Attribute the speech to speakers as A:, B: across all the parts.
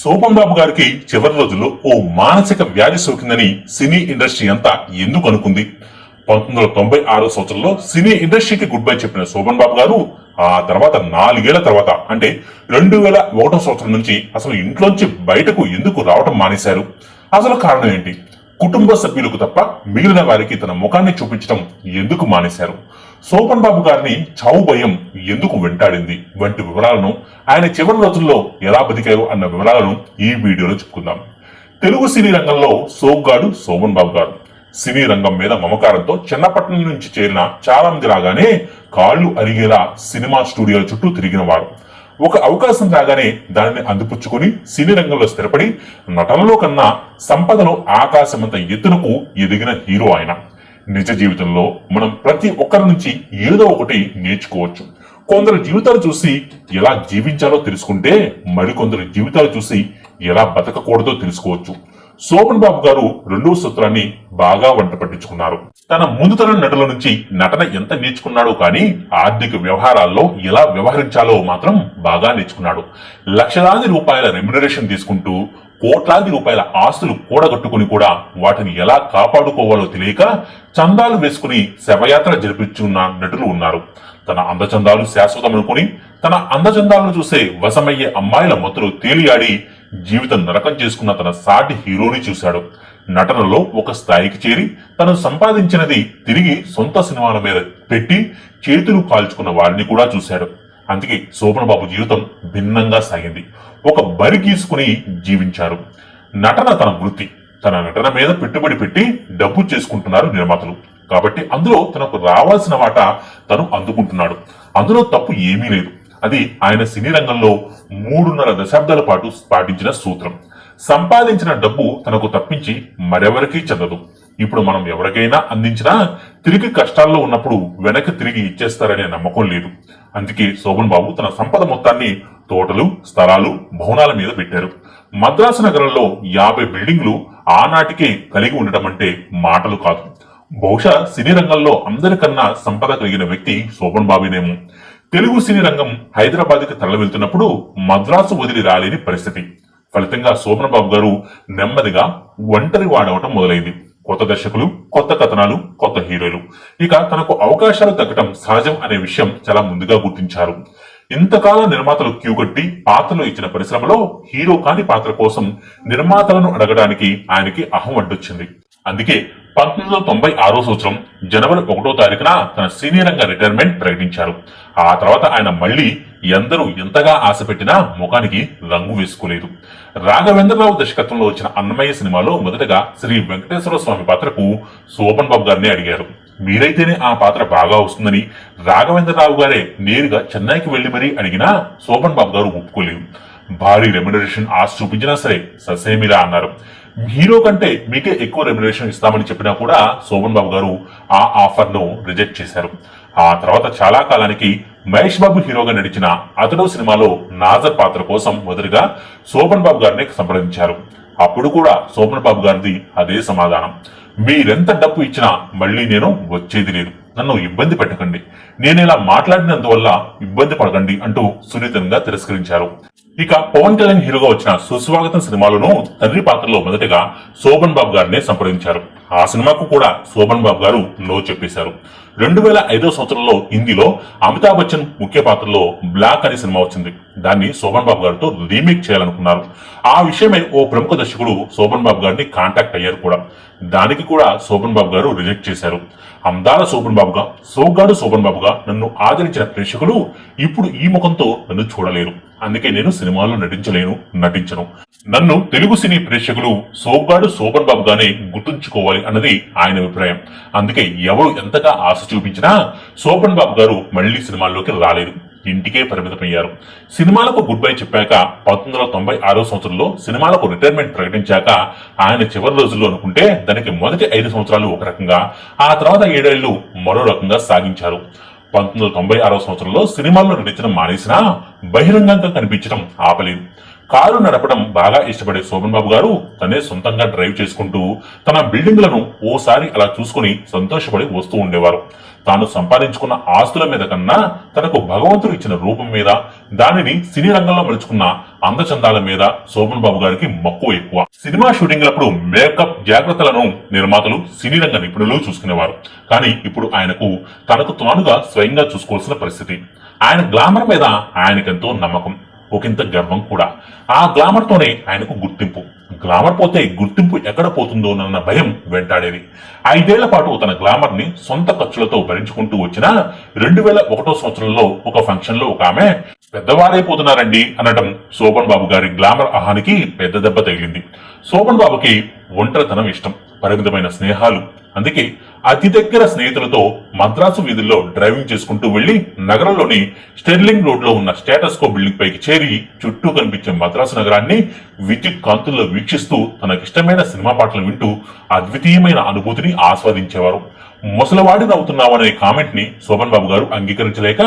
A: సోపం బాబు గారికి చివరి రోజుల్లో ఓ మానసిక వ్యాధి సోకిందని సినీ ఇండస్ట్రీ అంతా ఎందుకు అనుకుంది? పంతొమ్మిది వందల తొంభై ఆరో సంవత్సరంలో సినీ ఇండస్ట్రీకి గుడ్ బై చెప్పిన శోభన్ బాబు గారు ఆ తర్వాత నాలుగేళ్ళ తర్వాత అంటే రెండు వేల ఒకటో సంవత్సరం నుంచి అసలు ఇంట్లోంచి బయటకు ఎందుకు రావటం మానేశారు? అసలు కారణం ఏంటి? కుటుంబ సభ్యులకు తప్ప మిగిలిన వారికి తన ముఖాన్ని చూపించడం ఎందుకు మానేశారు? శోభన్ బాబు గారిని చావు భయం ఎందుకు వెంటాడింది? వంటి వివరాలను ఆయన చివరి రోజుల్లో ఎలా బతికారు అన్న వివరాలను ఈ వీడియోలో చెప్పుకుందాం. తెలుగు సినీ రంగంలో సోగ్గాడు శోభన్ బాబు గారు. సినీ రంగం మీద మమకారంతో చిన్నపట్నం నుంచి చేరిన చాలా మంది రాగానే కాళ్ళు అరిగేలా సినిమా స్టూడియోల చుట్టూ తిరిగిన వారు. ఒక అవకాశం రాగానే దానిని అందిపుచ్చుకుని సినీ రంగంలో స్థిరపడి నటనలో కన్నా సంపదలో ఆకాశమంత ఎత్తునకు ఎదిగిన హీరో ఆయన. నిజ జీవితంలో మనం ప్రతి ఒక్కరి నుంచి ఏదో ఒకటి నేర్చుకోవచ్చు. కొందరు జీవితాలు చూసి ఎలా జీవించాలో తెలుసుకుంటే మరికొందరు జీవితాలు చూసి ఎలా బతకకూడదో తెలుసుకోవచ్చు. శోభన్ బాబు గారు రెండవ సూత్రాన్ని బాగా వంట పట్టించుకున్నారు. తన ముందు తరం నటుల నుంచి నటన ఎంత నేర్చుకున్నాడో కానీ ఆర్థిక వ్యవహారాల్లో ఎలా వ్యవహరించాలో మాత్రం బాగా నేర్చుకున్నాడు. లక్షలాది రూపాయల రెమ్యునరేషన్ తీసుకుంటూ కోట్లాది రూపాయల ఆస్తులు కూడగట్టుకుని కూడా వాటిని ఎలా కాపాడుకోవాలో తెలియక చందాలు వేసుకుని శవయాత్ర జరిపించున్న నటులు ఉన్నారు. తన అందచందాలు శాశ్వతం అనుకుని తన అందచందాలను చూసే వశమయ్యే అమ్మాయిల మత్తులు తేలియాడి జీవితం నరకం చేసుకున్న తన సాటి హీరోని చూశాడు. నటనలో ఒక స్థాయికి చేరి తను సంపాదించినది తిరిగి సొంత సినిమాల మీద పెట్టి చేతులు కాల్చుకున్న వారిని కూడా చూశాడు. అందుకే శోభన్ బాబు జీవితం భిన్నంగా సాగింది. ఒక బరి గీసుకుని జీవించారు. నటన తన వృత్తి. తన నటన మీద పెట్టుబడి పెట్టి డబ్బు చేసుకుంటున్నారు నిర్మాతలు. కాబట్టి అందులో తనకు రావాల్సిన వాట తను అందుకుంటున్నాడు. అందులో తప్పు ఏమీ లేదు. అది ఆయన సినీ రంగంలో మూడున్నర దశాబ్దాల పాటు పాటించిన సూత్రం. సంపాదించిన డబ్బు తనకు తప్పించి మరెవరికీ చెందదు. ఇప్పుడు మనం ఎవరికైనా అందించినా తిరిగి కష్టాల్లో ఉన్నప్పుడు వెనక్కి తిరిగి ఇచ్చేస్తారనే నమ్మకం లేదు. అందుకే శోభన్ బాబు తన సంపద మొత్తాన్ని తోటలు స్థలాలు భవనాల మీద పెట్టారు. మద్రాసు నగరంలో యాభై బిల్డింగ్లు ఆనాటికే కలిగి ఉండటం అంటే మాటలు కాదు. బహుశా సినీ రంగంలో అందరికన్నా సంపద కలిగిన వ్యక్తి శోభన్ బాబునేమో. తెలుగు సినీ రంగం హైదరాబాద్కి తరలి వెళ్తున్నప్పుడు మద్రాసు వదిలి రాలేని పరిస్థితి. ఫలితంగా శోభన్ బాబు గారు నెమ్మదిగా ఒంటరి వాడవటం మొదలైంది. కొత్త దర్శకులు కొత్త కథనాలు కొత్త హీరోలు. ఇక తనకు అవకాశాలు తగ్గటం సహజం అనే విషయం చాలా ముందుగా గుర్తించారు. ఇంతకాలం నిర్మాతలు క్యూ కట్టి పాత్రలు ఇచ్చిన పరిశ్రమలో హీరో కాని పాత్ర కోసం నిర్మాతలను అడగడానికి ఆయనకి అహం అడ్డొచ్చింది. అందుకే పంతొమ్మిది వందల తొంభై ఆరో సంవత్సరం జనవరి ఒకటో తారీఖున తన సీనియర్ రంగ రిటైర్మెంట్ ప్రకటించారు. ఆ తర్వాత ఆయన మళ్ళీ ఎందరూ ఎంతగా ఆశ పెట్టినా ముఖానికి రంగు వేసుకోలేదు. రాఘవేంద్రరావు దర్శకత్వంలో వచ్చిన అన్నమయ్య సినిమాలో మొదటగా శ్రీ వెంకటేశ్వర స్వామి పాత్రకు శోభన్ బాబు గారిని అడిగారు. మీరైతేనే ఆ పాత్ర బాగా వస్తుందని రాఘవేంద్రరావు గారే నేరుగా చెన్నైకి వెళ్ళి మరీ అడిగినా శోభన్ బాబు గారు ఒప్పుకోలేదు. భారీ రెమ్యునరేషన్ ఆశ చూపించినా సరే ససేమిరా అన్నారు. హీరో కంటే మీకే ఎక్కువ రెమ్యునరేషన్ ఇస్తామని చెప్పినా కూడా శోభన్ బాబు గారు ఆ ఆఫర్ను రిజెక్ట్ చేశారు. ఆ తర్వాత చాలా కాలానికి మహేష్ బాబు హీరోగా నడిచిన అతడు సినిమాలో నాజర్ పాత్ర కోసం మొదటిగా శోభన్ బాబు గారిని సంప్రదించారు. అప్పుడు కూడా శోభన్ బాబు గారిది అదే సమాధానం. మీరెంత డబ్బు ఇచ్చినా మళ్ళీ నేను వచ్చేది లేదు. నన్ను ఇబ్బంది పెట్టకండి. నేను ఇలా మాట్లాడినందువల్ల ఇబ్బంది పడకండి అంటూ సున్నితంగా తిరస్కరించారు. ఇక పవన్ కళ్యాణ్ హీరోగా వచ్చిన సుస్వాగతం సినిమాలోనూ తండ్రి పాత్రలో మొదటగా శోభన్ బాబు గారిని సంప్రదించారు. ఆ సినిమాకు కూడా శోభన్ బాబు గారు నో చెప్పేశారు. రెండు వేల ఐదో సంవత్సరంలో హిందీలో అమితాబ్ బచ్చన్ ముఖ్య పాత్రలో బ్లాక్ అనే సినిమా వచ్చింది. దాన్ని శోభన్ బాబు గారితో రీమేక్ చేయాలనుకున్నారు. ఆ విషయమై ఓ ప్రముఖ దర్శకుడు శోభన్ బాబు గారిని కాంటాక్ట్ అయ్యారు కూడా. దానికి కూడా శోభన్ బాబు గారు రిజెక్ట్ చేశారు. అందాల శోభన్ బాబుగా సోగ్గాడు శోభన్ బాబుగా నన్ను ఆదరించిన ప్రేక్షకులు ఇప్పుడు ఈ ముఖంతో నన్ను చూడలేరు. అందుకే నేను సినిమాల్లో నటించలేను నటించను. నన్ను తెలుగు సినీ ప్రేక్షకులు సోగ్గాడు శోభన్ బాబుగానే గుర్తుంచుకోవాలి అన్నది ఆయన అభిప్రాయం. అందుకే ఎవరు ఎంతగా ఆశ చూపించినా శోభన్ బాబు గారు మళ్ళీ సినిమాల్లోకి రాలేదు. ఇంటికే పరిమితమయ్యారు. సినిమాలకు గుడ్ బై చెప్పాక పంతొమ్మిది వందల తొంభై ఆరో సంవత్సరంలో సినిమాలకు రిటైర్మెంట్ ప్రకటించాక ఆయన చివరి రోజుల్లో అనుకుంటే దానికి మొదటి ఐదు సంవత్సరాలు ఒక రకంగా ఆ తర్వాత ఏడేళ్ళు మరో రకంగా సాగించారు. పంతొమ్మిది వందల తొంభై ఆరో సంవత్సరంలో సినిమాల్లో నటించడం మానేసినా బహిరంగంగా కనిపించడం ఆపలేదు. కారు నడపడం బాగా ఇష్టపడే శోభన్ బాబు గారు తనే సొంతంగా డ్రైవ్ చేసుకుంటూ తన బిల్డింగ్లను ఓసారి అలా చూసుకుని సంతోషపడి వస్తూ ఉండేవారు. తాను సంపాదించుకున్న ఆస్తుల మీద కన్నా తనకు భగవంతుడు ఇచ్చిన రూపం మీద దానిని సినీ రంగంలో మలుచుకున్న అందచందాల మీద శోభన్ బాబు గారికి మక్కువ ఎక్కువ. సినిమా షూటింగ్లప్పుడు మేకప్ జాగ్రత్తలను నిర్మాతలు సినీ రంగ నిపుణులు చూసుకునేవారు. కానీ ఇప్పుడు ఆయనకు తనకు తానుగా స్వయంగా చూసుకోవాల్సిన పరిస్థితి. ఆయన గ్లామర్ మీద ఆయనకెంతో నమ్మకం ఒకంత గర్వం కూడా. ఆ గ్లామర్ తోనే ఆయనకు గుర్తింపు. గ్లామర్ పోతే గుర్తింపు ఎక్కడ పోతుందోనన్న భయం వెంటాడేది. ఐదేళ్ళ పాటు తన గ్లామర్ని సొంత ఖర్చులతో భరించుకుంటూ వచ్చిన రెండు వేల ఒకటో సంవత్సరంలో ఒక ఫంక్షన్లో ఒక ఆమె పెద్దవారైపోతున్నారండి అనడం శోభన్ బాబు గారి గ్లామర్ అహానికి పెద్ద దెబ్బ తగిలింది. శోభన్ బాబుకి ఒంటరితనం ఇష్టం పరిమితమైన స్నేహాలు. అందుకే అతి దగ్గర స్నేహితులతో మద్రాసు వీధుల్లో డ్రైవింగ్ చేసుకుంటూ వెళ్ళి నగరంలోని స్టెర్లింగ్ రోడ్లో ఉన్న స్టేటస్కో బిల్డింగ్ పైకి చేరి చుట్టూ కనిపించే మద్రాసు నగరాన్ని విద్యుత్ కాంతుల్లో వీక్షిస్తూ తనకిష్టమైన సినిమా పాటలు వింటూ అద్వితీయమైన అనుభూతిని ఆస్వాదించేవారు. ముసలివాడి నవ్వుతున్నావనే కామెంట్ని శోభన్ బాబు గారు అంగీకరించలేక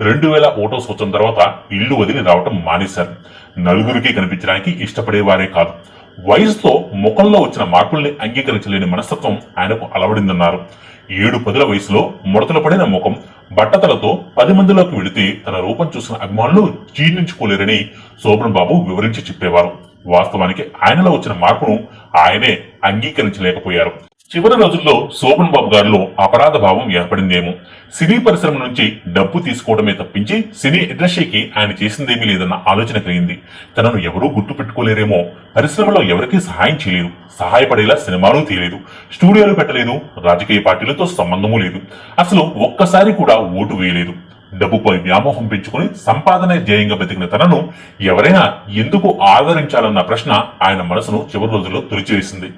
A: రెండు వేల ఓటో సంవత్సరం తర్వాత ఇల్లు వదిలి రావటం మానేశారు. నలుగురికి కనిపించడానికి ఇష్టపడేవారే కాదు. వయసుతో ముఖంలో వచ్చిన మార్పుల్ని అంగీకరించలేని మనస్తత్వం ఆయనకు అలవడిందన్నారు. ఏడు పదుల వయసులో ముడతలు పడిన ముఖం బట్టతలతో పది మందిలోకి వెళితే తన రూపం చూసిన అభిమానులు జీర్ణించుకోలేరని శోభన్ బాబు వివరించి చెప్పేవారు. వాస్తవానికి ఆయనలో వచ్చిన మార్పును ఆయనే అంగీకరించలేకపోయారు. చివరి రోజుల్లో శోభన్ బాబు గారిలో అపరాధ భావం ఏర్పడిందేమో. సినీ పరిశ్రమ నుంచి డబ్బు తీసుకోవడమే తప్పించి సినీ ఇండస్ట్రీకి ఆయన చేసిందేమీ లేదన్న ఆలోచన కలిగింది. తనను ఎవరూ గుర్తు పెట్టుకోలేరేమో. పరిశ్రమలో ఎవరికీ సహాయం చేయలేదు. సహాయపడేలా సినిమాలు తీయలేదు. స్టూడియోలు పెట్టలేదు. రాజకీయ పార్టీలతో సంబంధము లేదు. అసలు ఒక్కసారి కూడా ఓటు వేయలేదు. డబ్బుపై వ్యామోహం పెంచుకుని సంపాదనే ధ్యేయంగా బతికిన తనను ఎవరైనా ఎందుకు ఆదరించాలన్న ప్రశ్న ఆయన మనసును చివరి రోజుల్లో తుడిచివేసింది.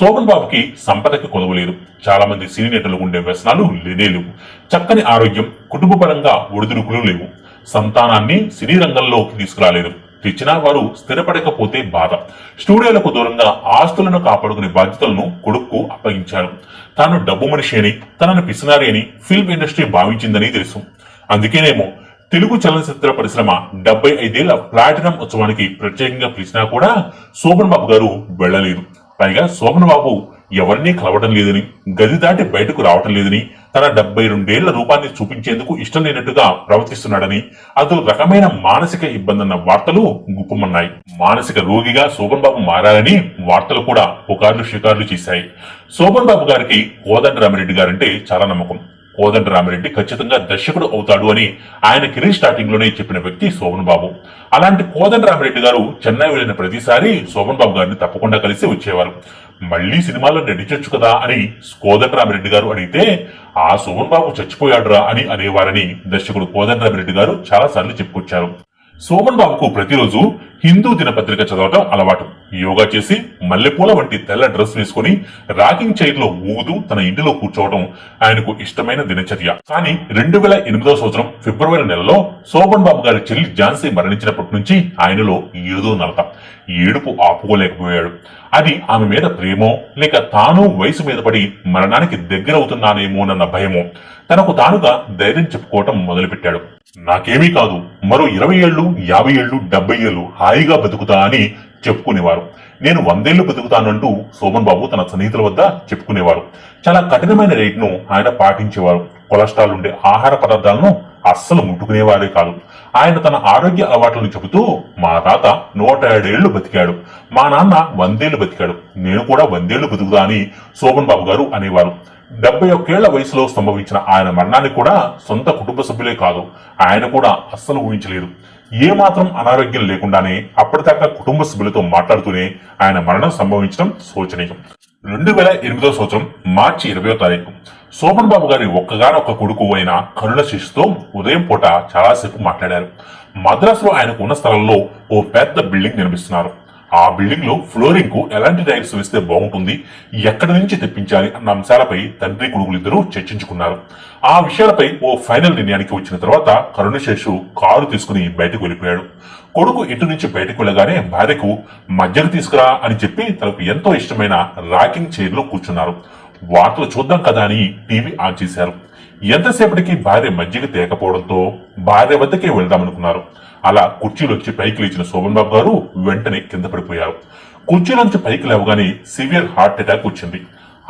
A: శోభన్ బాబుకి సంపదకి కొదవలేదు చాలా మంది సినీ నటులు ఉండే వ్యసనాలు లేనేలేవు చక్కని ఆరోగ్యం కుటుంబపరంగా ఒడిదుడుకులు లేవు. సంతానాన్ని సినీ రంగంలోకి తీసుకురాలేదు. తెచ్చినా వారు స్థిరపడకపోతే బాధ. స్టూడియోలకు దూరంగా ఆస్తులను కాపాడుకునే బాధ్యతలను కొడుక్కు అప్పగించారు. తాను డబ్బు మనిషి అని తనను పిసినారి అని ఫిల్మ్ ఇండస్ట్రీ భావించిందని తెలుసు. అందుకేనేమో తెలుగు చలనచిత్ర పరిశ్రమ డెబ్బై ఐదేళ్ళ ప్లాటినం ఉత్సవానికి ప్రత్యేకంగా పిలిచినా కూడా శోభన్ బాబు గారు వెళ్ళలేదు పైగా శోభన్ బాబు ఎవరినీ కలవడం లేదని గది దాటి బయటకు రావటం లేదని తన డెబ్బై రెండేళ్ళ రూపాన్ని చూపించేందుకు ఇష్టం లేనట్టుగా ప్రవర్తిస్తున్నాడని అదో రకమైన మానసిక ఇబ్బందిన్న వార్తలు గుప్పమన్నాయి. మానసిక రోగిగా శోభన్ బాబు మారాలని వార్తలు కూడా పుకార్లు షికార్లు చేశాయి. శోభన్ బాబు గారికి కోదండ రామిరెడ్డి గారంటే చాలా నమ్మకం. కోదండ రామిరెడ్డి ఖచ్చితంగా దర్శకుడు అవుతాడు అని ఆయన కెరీర్ స్టార్టింగ్లోనే చెప్పిన వ్యక్తి శోభన్ బాబు. అలాంటి కోదండ రామిరెడ్డి గారు చెన్నై వెళ్ళిన ప్రతిసారి శోభన్ బాబు గారిని తప్పకుండా కలిసి వచ్చేవారు. మళ్ళీ సినిమాలో నటించొచ్చు కదా అని కోదండ రామిరెడ్డి గారు అడిగితే ఆ శోభన్ బాబు చచ్చిపోయాడురా అని అనేవారని దర్శకుడు కోదండ రామిరెడ్డి గారు చాలా సార్లు చెప్పుకొచ్చారు. సోమన్ బాబుకు ప్రతిరోజు హిందూ దినపత్రిక చదవటం అలవాటు. యోగా చేసి మల్లెపూల వంటి తెల్ల డ్రెస్ వేసుకుని రాకింగ్ చైర్లో ఊగుతూ తన ఇంటిలో కూర్చోవడం ఆయనకు ఇష్టమైన దినచర్య. కానీ రెండు వేల ఎనిమిదో సంవత్సరం ఫిబ్రవరి నెలలో శోభన్ బాబు గారి చెల్లి ఝాన్సీ మరణించినప్పటి నుంచి ఆయనలో ఏదో నలత. ఏడుపు ఆపుకోలేకపోయాడు. అది ఆమె మీద ప్రేమో లేక తాను వయసు మీద పడి మరణానికి దగ్గరవుతున్నానేమోనన్న భయమో తనకు తానుగా ధైర్యం చెప్పుకోవటం మొదలుపెట్టాడు. నాకేమీ కాదు. మరో ఇరవై ఏళ్ళు యాభై ఏళ్ళు డెబ్బై ఏళ్ళు హాయిగా బతుకుతా అని చెప్పుకునేవారు. నేను వందేళ్ళు బతుకుతానంటూ శోభన్ బాబు తన స్నేహితుల వద్ద చెప్పుకునేవారు. చాలా కఠినమైన రేట్ను ఆయన పాటించేవారు. కొలెస్ట్రాల్ ఉండే ఆహార పదార్థాలను అస్సలు ముట్టుకునేవారే కాదు. ఆయన తన ఆరోగ్య అలవాట్లను చెబుతూ మా తాత నూట ఏడేళ్ళు బతికాడు. మా నాన్న వందేళ్ళు బతికాడు. నేను కూడా వందేళ్ళు బతుకుదా అని శోభన్ బాబు గారు అనేవారు. డెబ్బై ఒకేళ్ళ వయసులో సంభవించిన ఆయన మరణాన్ని కూడా సొంత కుటుంబ సభ్యులే కాదు ఆయన కూడా అస్సలు ఊహించలేదు. ఏ మాత్రం అనారోగ్యం లేకుండానే అప్పటిదాకా కుటుంబ సభ్యులతో మాట్లాడుతూనే ఆయన మరణం సంభవించడం శోచనీయం. రెండు వేల ఎనిమిదో సంవత్సరం మార్చి ఇరవయో తారీఖు శోభన్ బాబు గారి ఒక్కగానొక్క కొడుకు అయిన కరుణ శిష్యుతో ఉదయం పూట చాలాసేపు మాట్లాడారు. మద్రాసులో ఆయనకు ఉన్న స్థలంలో ఓ పెద్ద బిల్డింగ్ నిర్మిస్తున్నారు. ఆ బిల్డింగ్లో ఫ్లోరింగ్కు ఎలాంటి టైల్స్ వేస్తే బాగుంటుంది ఎక్కడి నుంచి తెప్పించాలి అన్న అంశాలపై తండ్రి కొడుకులిద్దరూ చర్చించుకున్నారు. ఆ విషయాలపై ఓ ఫైనల్ నిర్ణయానికి వచ్చిన తర్వాత కరుణశేషు కారు తీసుకుని బయటకు వెళ్ళిపోయాడు. కొడుకు ఇంటి నుంచి బయటకు వెళ్ళగానే భార్యకు మధ్యకు తీసుకురా అని చెప్పి తనకు ఎంతో ఇష్టమైన రాకింగ్ చైర్లో కూర్చున్నారు. వార్తలు చూద్దాం కదా అని టీవీ ఆన్ చేశారు. ఎంతసేపటికి భార్య మజ్జిగ తేకపోవడంతో భార్య వద్దకే వెళ్దామనుకున్నారు. అలా కుర్చీలోంచి పైకి లేచిన శోభన్ బాబు గారు వెంటనే కింద పడిపోయారు. కుర్చీలోంచి పైకి లేవగానే సివియర్ హార్ట్ అటాక్ వచ్చింది.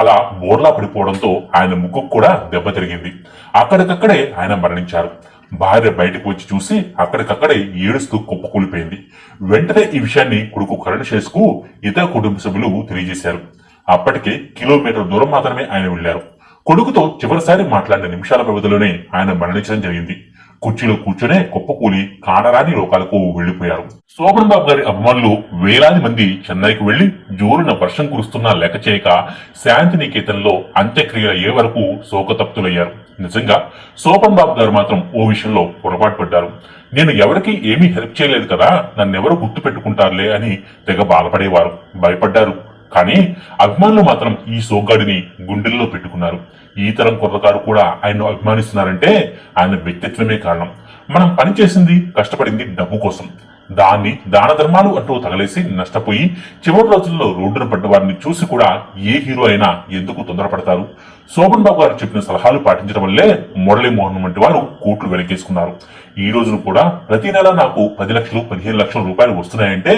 A: అలా బోర్లా పడిపోవడంతో ఆయన ముఖం కూడా దెబ్బ తిరిగింది. అక్కడికక్కడే ఆయన మరణించారు. భార్య బయటకు వచ్చి చూసి అక్కడికక్కడే ఏడుస్తూ కుప్పకూలిపోయింది వెంటనే ఈ విషయాన్ని కొడుకు కరణ్ చేసుకు ఇతర కుటుంబ సభ్యులు తెలియజేశారు. అప్పటికే కిలోమీటర్ దూరం మాత్రమే ఆయన వెళ్ళారు కొడుకుతో చివరిసారి మాట్లాడిన నిమిషాల వ్యవధిలోనే ఆయన మరణించడం జరిగింది. కుర్చీలో కూర్చునే కుప్పకూలి కానరాని లోకాలకు వెళ్ళిపోయారు శోభన్ బాబు గారి అభిమానులు వేలాది మంది చెన్నైకి వెళ్ళి జోరున వర్షం కురుస్తున్నా లెక్క చేయక శాంతినికేతన్లో అంత్యక్రియలు అయ్యే వరకు శోకతప్తులయ్యారు. నిజంగా శోభన్ బాబు గారు మాత్రం ఓ విషయంలో పొరపాటు పడ్డారు. నేను ఎవరికి ఏమీ హెల్ప్ చేయలేదు కదా నన్నెవరు గుర్తు పెట్టుకుంటారులే అని తెగ బాధపడేవారు. భయపడ్డారు. కానీ అభిమానులు మాత్రం ఈ సోగ్గాడిని గుండెల్లో పెట్టుకున్నారు. ఈ తరం కుర్రకారు కూడా ఆయన్ను అభిమానిస్తున్నారంటే ఆయన వ్యక్తిత్వమే కారణం. మనం పని చేసింది కష్టపడింది డబ్బు కోసం. దాన్ని దాన ధర్మాలు అంటూ తగలేసి నష్టపోయి చివరి రోజుల్లో రోడ్డున పడ్డ వారిని చూసి కూడా ఏ హీరో అయినా ఎందుకు తొందరపడతారు? శోభన్ బాబు గారు చెప్పిన సలహాలు పాటించడం వల్లే మురళీమోహన్ వంటి వారు కోట్లు వెనకేసుకున్నారు ఈ రోజున కూడా ప్రతి నెల నాకు పది లక్షలు పదిహేను లక్షల రూపాయలు వస్తున్నాయంటే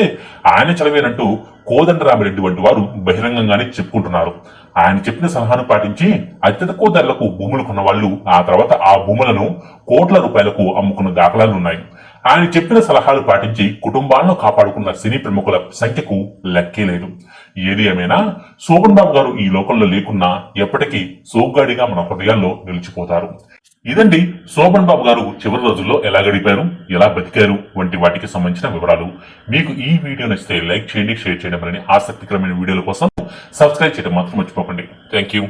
A: ఆయన చదివేనంటూ కోదండరామిరెడ్డి వంటి వారు బహిరంగంగానే చెప్పుకుంటున్నారు. ఆయన చెప్పిన సలహాను పాటించి అతి తక్కువ ధరలకు భూములు కొన్న వాళ్ళు ఆ తర్వాత ఆ భూములను కోట్ల రూపాయలకు అమ్ముకున్న దాఖలాలు ఉన్నాయి ఆయన చెప్పిన సలహాలు పాటించి కుటుంబాలను కాపాడుకున్న సినీ ప్రముఖుల సంఖ్యకు లెక్కే లేదు. ఏది ఏమైనా శోభన్ బాబు గారు ఈ లోకంలో లేకున్నా ఎప్పటికీ సోగ్గాడిగా మన హృదయాల్లో నిలిచిపోతారు. ఇదండి శోభన్ బాబు గారు చివరి రోజుల్లో ఎలా గడిపారు ఎలా బతికారు వంటి వాటికి సంబంధించిన వివరాలు. మీకు ఈ వీడియో నచ్చితే లైక్ చేయండి షేర్ చేయడం. మరిన్ని ఆసక్తికరమైన వీడియోల కోసం సబ్స్క్రైబ్ చేయడం మాత్రం మర్చిపోకండి. Thank you